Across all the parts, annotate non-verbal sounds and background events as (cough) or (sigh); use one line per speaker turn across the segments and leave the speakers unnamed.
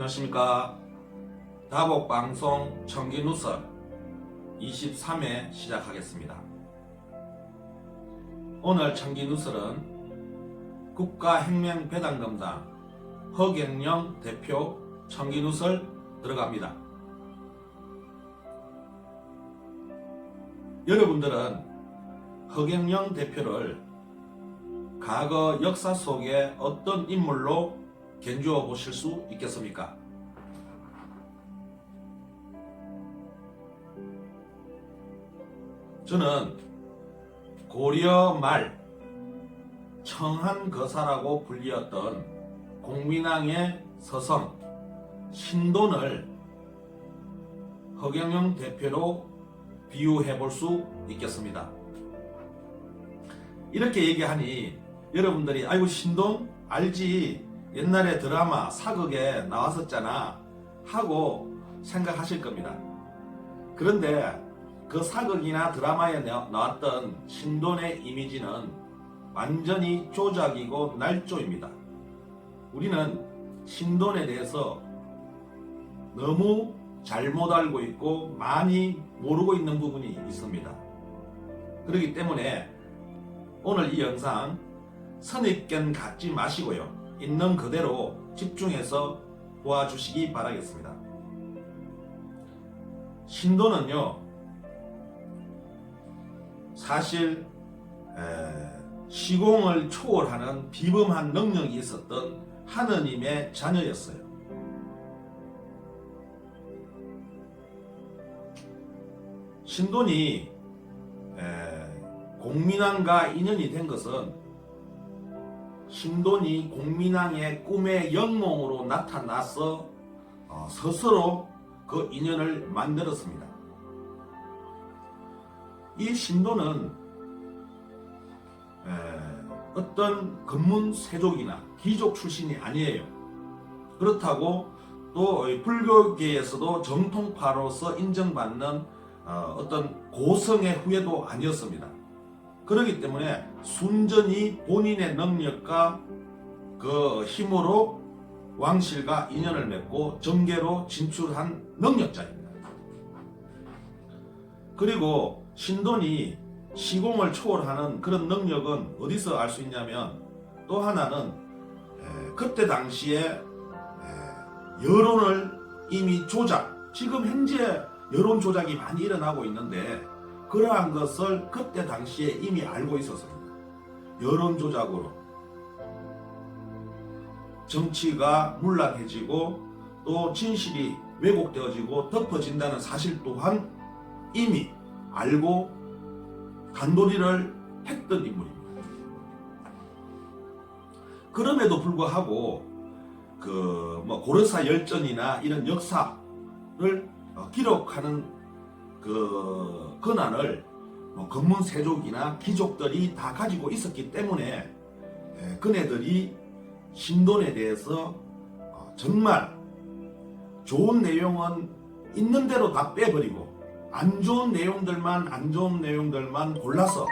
안녕하십니까. 다복방송 청기누설 23회 시작하겠습니다. 오늘 청기누설은 국가혁명배당금당 허경영 대표 청기누설 들어갑니다. 여러분들은 허경영 대표를 과거 역사 속에 어떤 인물로 견주어 보실 수 있겠습니까? 저는 고려 말 청한 거사라고 불리었던 공민왕의 서성 신돈을 허경영 대표로 비유해 볼 수 있겠습니다. 이렇게 얘기하니 여러분들이 아이고 신돈 알지 옛날에 드라마 사극에 나왔었잖아 하고 생각하실 겁니다. 그런데 그 사극이나 드라마에 나- 나왔던 신돈의 이미지는 완전히 조작이고 날조입니다. 우리는 신돈에 대해서 너무 잘못 알고 있고 많이 모르고 있는 부분이 있습니다. 그렇기 때문에 오늘 이 영상 선입견 갖지 마시고요. 있는 그대로 집중해서 도와주시기 바라겠습니다. 신도는요, 사실 에, 시공을 초월하는 비범한 능력이 있었던 하느님의 자녀였어요. 신돈이 에, 공민왕과 인연이 된 것은 신돈이 공민왕의 꿈의 영몽으로 나타나서 어, 스스로 그 인연을 만들었습니다. 이 신도는 에, 어떤 건문 세족이나 귀족 출신이 아니에요. 그렇다고 또 불교계에서도 정통파로서 인정받는 어, 어떤 고성의 후예도 아니었습니다. 그렇기 때문에 순전히 본인의 능력과 그 힘으로 왕실과 인연을 맺고 정계로 진출한 능력자입니다. 그리고 신돈이 시공을 초월하는 그런 능력은 어디서 알 수 있냐면 또 하나는 에, 그때 당시에 에, 여론을 이미 조작, 지금 현재 여론 조작이 많이 일어나고 있는데 그러한 것을 그때 당시에 이미 알고 있었습니다. 여론 조작으로 정치가 문란해지고 또 진실이 왜곡되어지고 덮어진다는 사실 또한 이미 알고 단도리를 했던 인물입니다. 그럼에도 불구하고 그 뭐 고려사 열전이나 이런 역사를 어, 기록하는 그 권한을 뭐 건문 세족이나 귀족들이 다 가지고 있었기 때문에 에, 그네들이 신돈에 대해서 어, 정말 좋은 내용은 있는 대로 다 빼버리고 안 좋은 내용들만 안 좋은 내용들만 골라서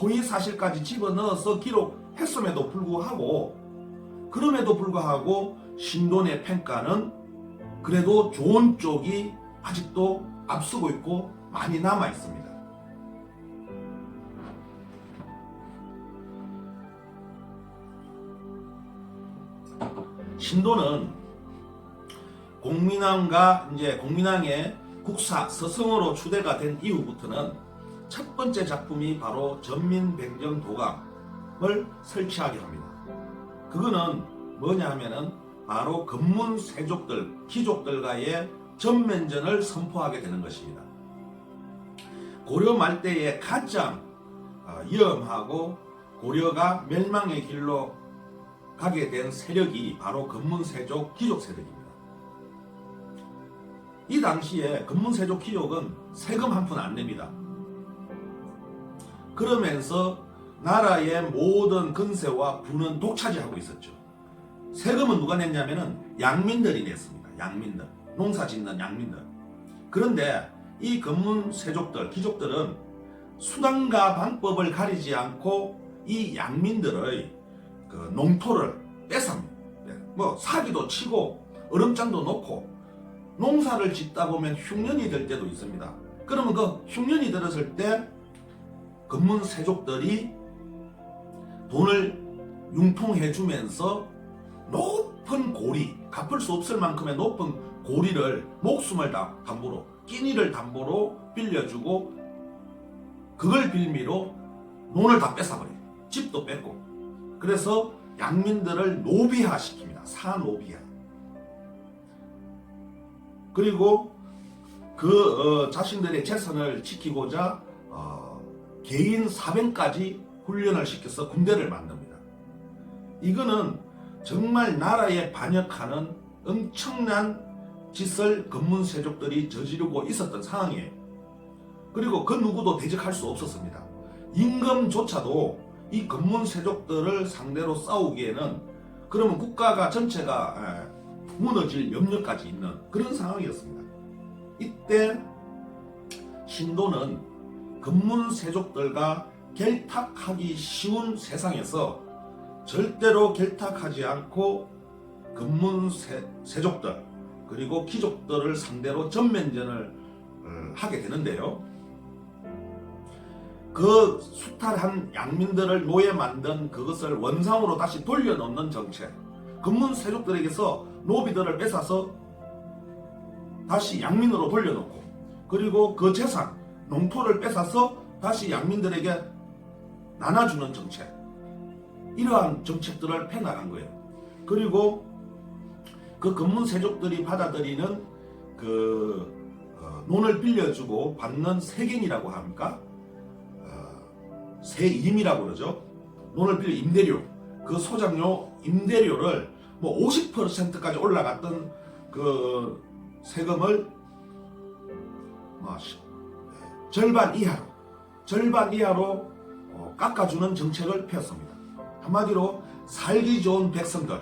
허위 사실까지 집어넣어서 기록했음에도 불구하고 그럼에도 불구하고 신돈의 평가는 그래도 좋은 쪽이 아직도 앞서고 있고 많이 남아 있습니다. 신도는 공민왕과 이제 공민왕의 국사 서성으로 추대가 된 이후부터는 첫 번째 작품이 바로 전민백정 도감을 설치하게 합니다. 그거는 뭐냐 하면은 바로 건문 세족들, 귀족들과의 전면전을 선포하게 되는 것입니다. 고려 말대에 가장 어, 위험하고 고려가 멸망의 길로 가게 된 세력이 바로 건문세족 귀족 세력입니다. 이 당시에 건문세족 귀족은 세금 한 푼 안 냅니다. 그러면서 나라의 모든 근세와 부는 독차지하고 있었죠. 세금은 누가 냈냐면은 양민들이 냈습니다. 양민들. 농사 짓는 양민들. 그런데 이 건문세족들, 귀족들은 수단과 방법을 가리지 않고 이 양민들의 그 농토를 뺏습니다. 네, 뭐 사기도 치고 얼음장도 놓고 농사를 짓다 보면 흉년이 될 때도 있습니다. 그러면 그 흉년이 들었을 때 건문 세족들이 돈을 융통해 주면서 높은 고리, 갚을 수 없을 만큼의 높은 고리를 목숨을 다 담보로, 끼니를 담보로 빌려주고 그걸 빌미로 논을 다 뺏어버려요. 집도 뺏고. 그래서 양민들을 노비화 시킵니다. 사노비화. 그리고 그 어, 자신들의 재산을 지키고자 어, 개인 사병까지 훈련을 시켜서 군대를 만듭니다. 이거는 정말 나라에 반역하는 엄청난 짓을 건문세족들이 저지르고 있었던 상황이에요. 그리고 그 누구도 대적할 수 없었습니다. 임금조차도 이 건문세족들을 상대로 싸우기에는 그러면 국가가 전체가 에, 무너질 염려까지 있는 그런 상황이었습니다. 이때 신도는 건문세족들과 결탁하기 쉬운 세상에서 절대로 결탁하지 않고 건문세족들 그리고 귀족들을 상대로 전면전을 어, 하게 되는데요. 그 수탈한 양민들을 노예 만든 그것을 원상으로 다시 돌려놓는 정책. 건문 세족들에게서 노비들을 뺏어서 다시 양민으로 돌려놓고 그리고 그 재산, 농토를 뺏어서 다시 양민들에게 나눠주는 정책. 이러한 정책들을 펴나간 거예요. 그리고 그 건문 세족들이 받아들이는 그 어, 논을 빌려주고 받는 세경이라고 합니까? 어, 세임이라고 그러죠. 논을 빌려 임대료 그 소장료 임대료를 뭐 50%까지 올라갔던 그 세금을 뭐 시- 절반 이하로 절반 이하로 어, 깎아주는 정책을 폈습니다. 한마디로 살기 좋은 백성들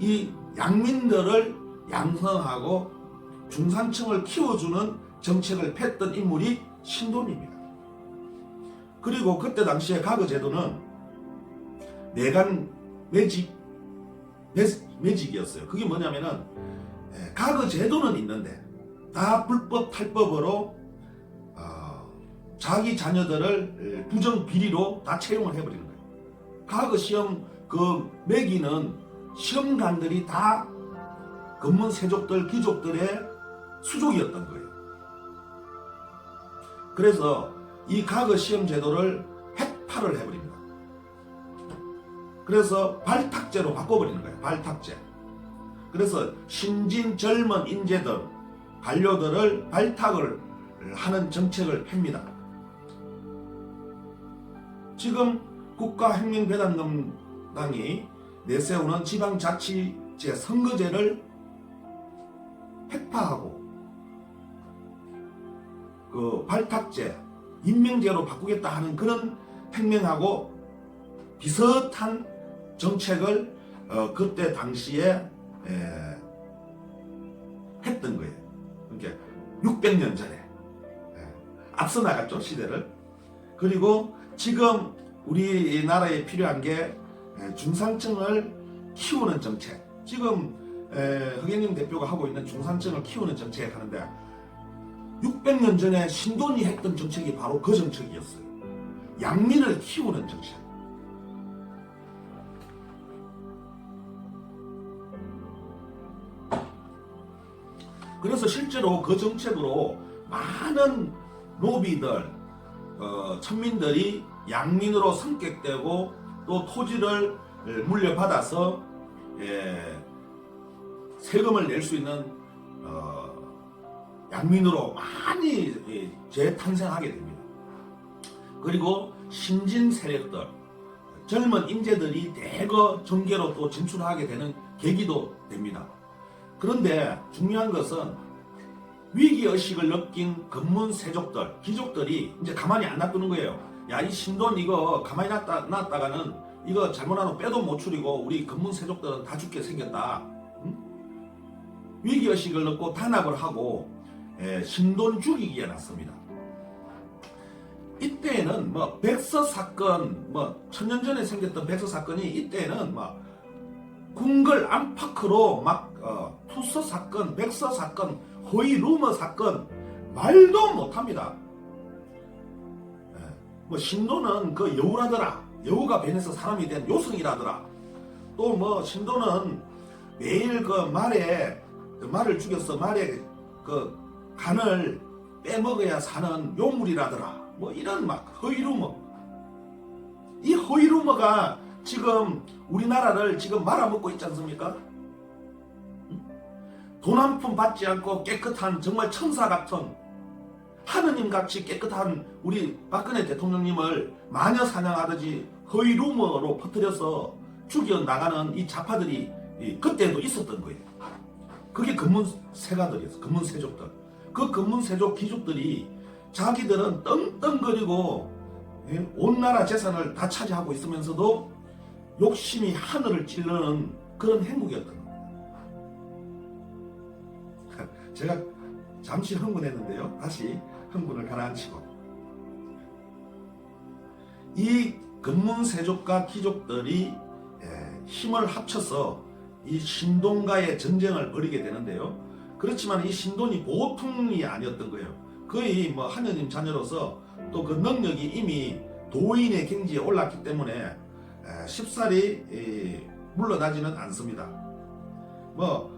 이 양민들을 양성하고 중산층을 키워주는 정책을 폈던 인물이 신돈입니다. 그리고 그때 당시에 가거 제도는 내간 매직 매- 매직이었어요. 그게 뭐냐면은 예, 가거 제도는 있는데 다 불법 탈법으로 어, 자기 자녀들을 예, 부정 비리로 다 채용을 해버리는 거예요. 가거 시험 그 매기는 시험관들이 다 건문 세족들 귀족들의 수족이었던 거예요. 그래서 이 가거 시험 제도를 획파를 해버립니다. 그래서 발탁제로 바꿔버리는 거예요. 발탁제. 그래서 신진 젊은 인재들, 관료들을 발탁을 하는 정책을 펴니다. 지금 국가혁명배당금당이 내세우는 지방자치제 선거제를 획파하고 그 발탁제, 임명제로 바꾸겠다 하는 그런 혁명하고 비슷한 정책을 어, 그때 당시에 에, 했던 거예요. 그러니까 600년 전에 에, 앞서 나갔죠 시대를. 그리고 지금 우리나라에 필요한 게 에, 중산층을 키우는 정책. 지금 에, 흑현영 대표가 하고 있는 중산층을 키우는 정책 하는데 600년 전에 신돈이 했던 정책이 바로 그 정책이었어요. 양민을 키우는 정책. 그래서 실제로 그 정책으로 많은 노비들, 어, 천민들이 양민으로 성격되고 또 토지를 물려받아서 예, 세금을 낼 수 있는 어, 양민으로 많이 예, 재탄생하게 됩니다. 그리고 신진 세력들, 젊은 인재들이 대거 정계로 또 진출하게 되는 계기도 됩니다. 그런데 중요한 것은 위기 의식을 느낀 건문 세족들, 귀족들이 이제 가만히 안 놔두는 거예요. 야, 이 신돈 이거 가만히 놨다, 놨다가는 이거 잘못하면 빼도 못 추리고 우리 건문 세족들은 다 죽게 생겼다. 응? 위기 의식을 느끼고 탄압을 하고 예, 신돈 죽이기에 났습니다. 이때에는 뭐 백서 사건, 뭐 천년 전에 생겼던 백서 사건이 이때는 뭐 궁궐 안팎으로 막 어, 투서 사건, 백서 사건, 허위 루머 사건 말도 못합니다. 예, 뭐 신도는 그 여우라더라. 여우가 벤에서 사람이 된 요성이라더라. 또 뭐 신도는 매일 그 말에 그 말을 죽여서 말에 그 간을 빼먹어야 사는 요물이라더라. 뭐 이런 막 허위 루머. 이 허위 루머가 지금 우리나라를 지금 말아먹고 있지 않습니까? 돈 한 푼 받지 않고 깨끗한 정말 천사 같은 하느님 같이 깨끗한 우리 박근혜 대통령님을 마녀 사냥하듯이 허위 루머로 퍼뜨려서 죽여 나가는 이 자파들이 이 그때도 있었던 거예요. 그게 근문 세가들이었어. 근문 세족들. 그 근문 세족 귀족들이 자기들은 떵떵거리고 예, 온 나라 재산을 다 차지하고 있으면서도 욕심이 하늘을 찌르는 그런 행국이었던 겁니다. (laughs) 제가 잠시 흥분했는데요. 다시 흥분을 가라앉히고 이 근문세족과 귀족들이 예, 힘을 합쳐서 이 신돈과의 전쟁을 벌이게 되는데요. 그렇지만 이 신돈이 보통이 아니었던 거예요. 거의 뭐 하느님 자녀로서 또 그 능력이 이미 도인의 경지에 올랐기 때문에 에, 쉽사리 이, 물러나지는 않습니다. 뭐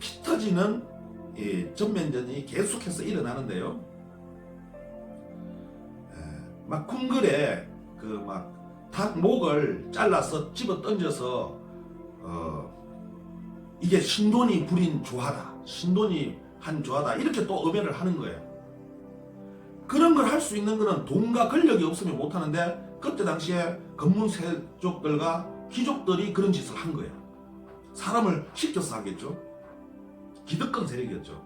피 터지는 이 전면전이 계속해서 일어나는데요. 에, 막 궁궐에 그막닭 목을 잘라서 집어 던져서 어 이게 신돈이 부린 조화다. 신돈이 한 조화다. 이렇게 또 엄연을 하는 거예요. 그런 걸 할 수 있는 거는 돈과 권력이 없으면 못 하는데 그때 당시에 건문세족들과 귀족들이 그런 짓을 한 거예요. 사람을 시켜서 하겠죠. 기득권 세력이었죠.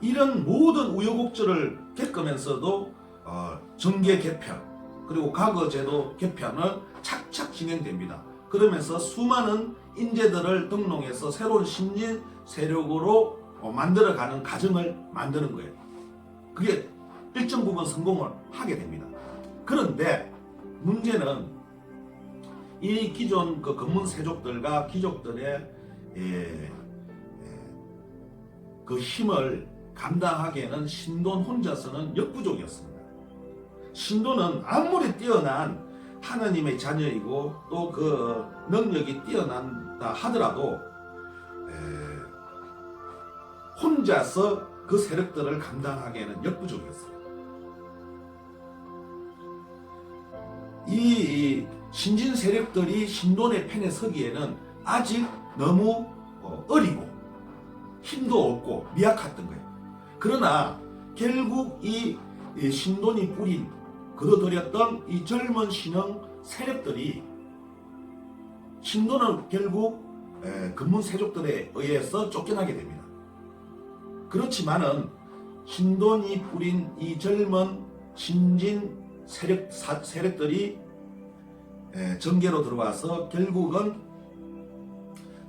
이런 모든 우여곡절을 겪으면서도 어, 정계 개편 그리고 과거제도 개편을 착착 진행됩니다. 그러면서 수많은 인재들을 등록해서 새로운 신진 세력으로 어, 만들어가는 과정을 만드는 거예요. 그게 일정 부분 성공을 하게 됩니다. 그런데 문제는 이 기존 그 검문 세족들과 귀족들의 예, 예, 그 힘을 감당하기에는 신돈 혼자서는 역부족이었습니다. 신도는 아무리 뛰어난 하나님의 자녀이고 또 그 능력이 뛰어난다 하더라도 에, 혼자서 그 세력들을 감당하기에는 역부족이었어요. 이 신진 세력들이 신돈의 편에 서기에는 아직 너무 어, 어리고 힘도 없고 미약했던 거예요. 그러나 결국 이 신돈이 뿌린 거둬들였던 이 젊은 신흥 세력들이 신도는 결국 근문 세족들에 의해서 쫓겨나게 됩니다. 그렇지만은 신돈이 뿌린 이 젊은 신진 세력 사, 세력들이 정계로 들어와서 결국은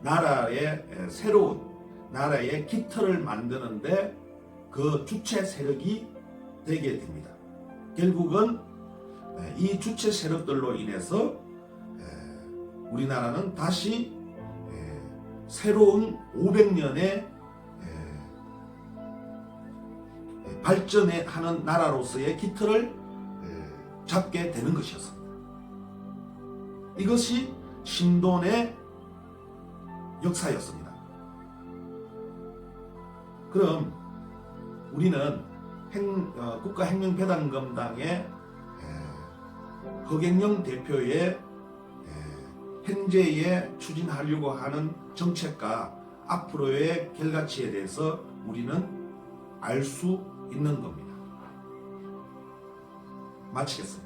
나라의 새로운 나라의 깃털을 만드는데 그 주체 세력이 되게 됩니다. 결국은 이 주체 세력들로 인해서 우리나라는 다시 새로운 500년의 발전해 하는 나라로서의 깃털을 잡게 되는 것이었습니다. 이것이 신돈의 역사였습니다. 그럼 우리는 행, 어, 국가행정배당검당의 허경영 대표의 에, 현재에 추진하려고 하는 정책과 앞으로의 결과치에 대해서 우리는 알 수 있는 겁니다. 마치겠습니다.